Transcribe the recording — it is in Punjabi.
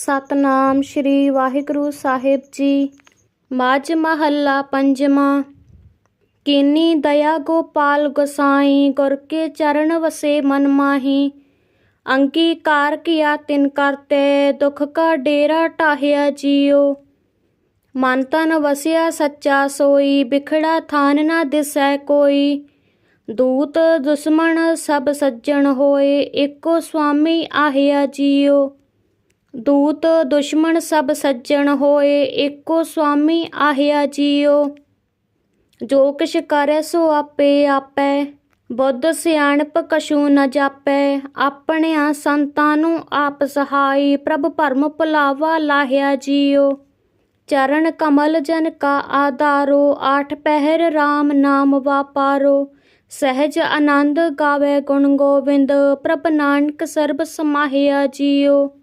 ਸਤਨਾਮ ਸ੍ਰੀ ਵਾਹਿਗੁਰੂ ਸਾਹਿਬ ਜੀ। ਮਾਝ ਮਹੱਲਾ ਪੰਜਵਾਂ। ਕੀਨੀ ਦਇਆ ਗੋਪਾਲ ਗੋਸਾਈ ਗੁਰ ਕੇ ਚਰਨ ਵਸੇ ਮਨ ਮਾਹੀ। ਅੰਗੀਕਾਰ ਕੀਆ ਤਿਨ ਕਰਤੇ, ਦੁਖ ਕਾ ਡੇਰਾ ਟਾਹਿਆ ਜੀਓ। ਮਨ ਤਨ ਵਸਿਆ ਸੱਚਾ ਸੋਈ, ਬਿਖੜਾ ਥਾਨ ਨਾ ਦਿਸੈ ਕੋਈ। ਦੂਤ ਦੁਸ਼ਮਣ ਸਭ ਸੱਜਣ ਹੋਏ, ਏਕੋ ਸੁਆਮੀ ਆਹਿਆ ਜੀਓ। ਦੂਤ ਦੁਸ਼ਮਣ ਸਭ ਸੱਜਣ ਹੋਏ, ਏਕੋ ਸੁਆਮੀ ਆਹਿਆ ਜੀਓ। ਜੋ ਕਿਛ ਕਰੇ ਸੋ ਆਪੇ ਆਪੈ, ਬੁੱਧ ਸਿਆਣਪ ਕਛੂ ਨ ਜਾਪੈ। ਆਪਣਿਆਂ ਸੰਤਾਂ ਨੂੰ ਆਪ ਸਹਾਈ, ਪ੍ਰਭ ਭਰਮ ਭੁਲਾਵਾ ਲਾਹਿਆ ਜੀਓ। ਚਰਨ ਕਮਲ ਜਨ ਕਾ ਆਧਾਰੋ, ਆਠ ਪਹਿਰ RAM ਨਾਮ ਵਾਪਾਰੋ। ਸਹਿਜ ਆਨੰਦ ਗਾਵੇ ਗੁਣ ਗੋਬਿੰਦ ਪ੍ਰਭ ਨਾਨਕ ਸਰਬ ਸਮਾਹਿਆ ਜੀਓ।